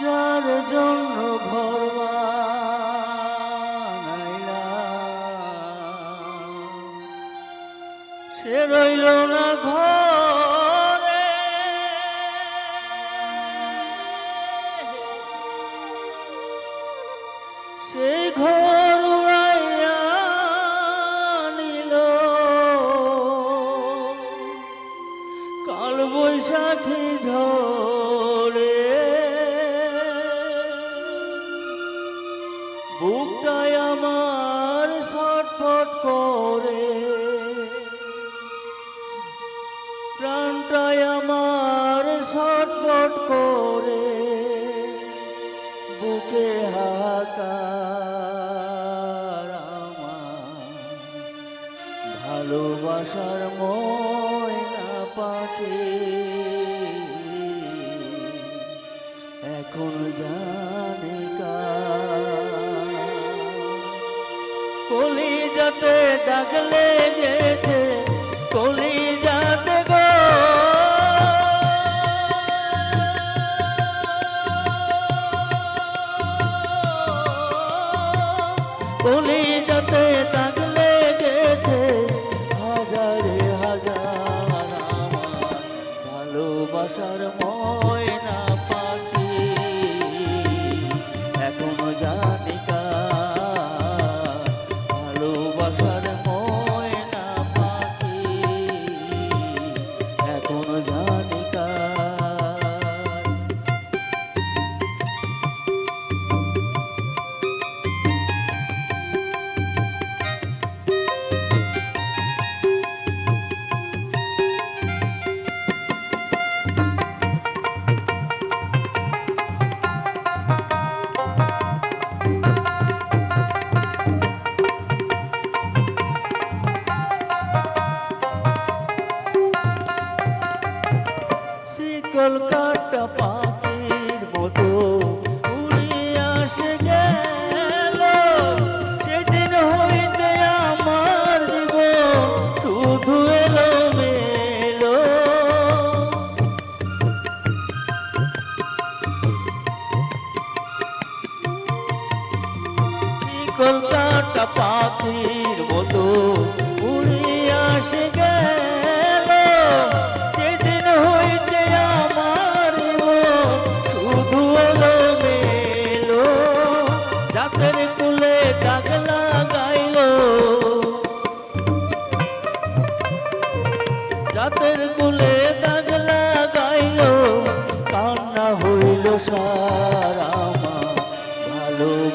যার জন্য ঘর বানাইলাম, সে রইল না বুকটাই আমার ছটফট করে। প্রাণটাই আমার ছটফট করে। বুকে হাহাকার আমার ভালোবাসার ময়না পাখি। এখন জানে দাগ লেগেছে কলি যাতে গো কলি শিকল কাটা পাখির মতো উড়িয়ে আসে গেল। সেদিন হইতে আমার শুধু মেলো জাতের কুলে দাগ লাগাইল। জাতের কুলে দাগ লাগাইল। কান্না হইল সারা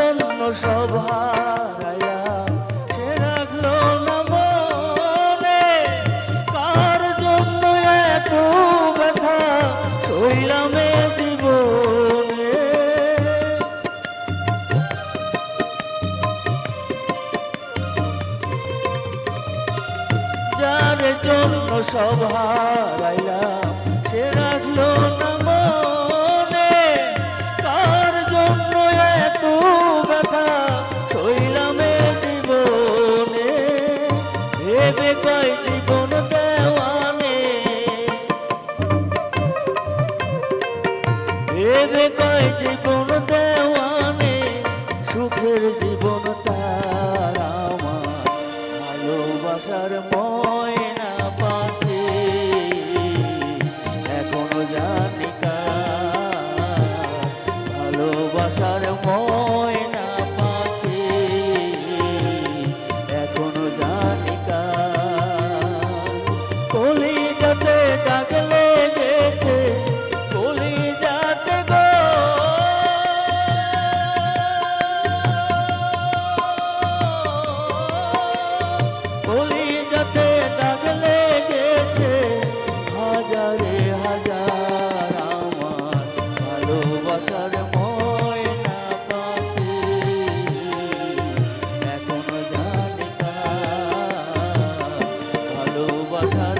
জন্য সব হারাইলাম সে রাখল না মনে। কার জন্য এত ব্যথা? শৈলাম জীবনে। যার জন্য হারাইলাম, সে রাখল না কয় জীবন ভালোবাসার ময়না এখনও জানি না ভালোবাসার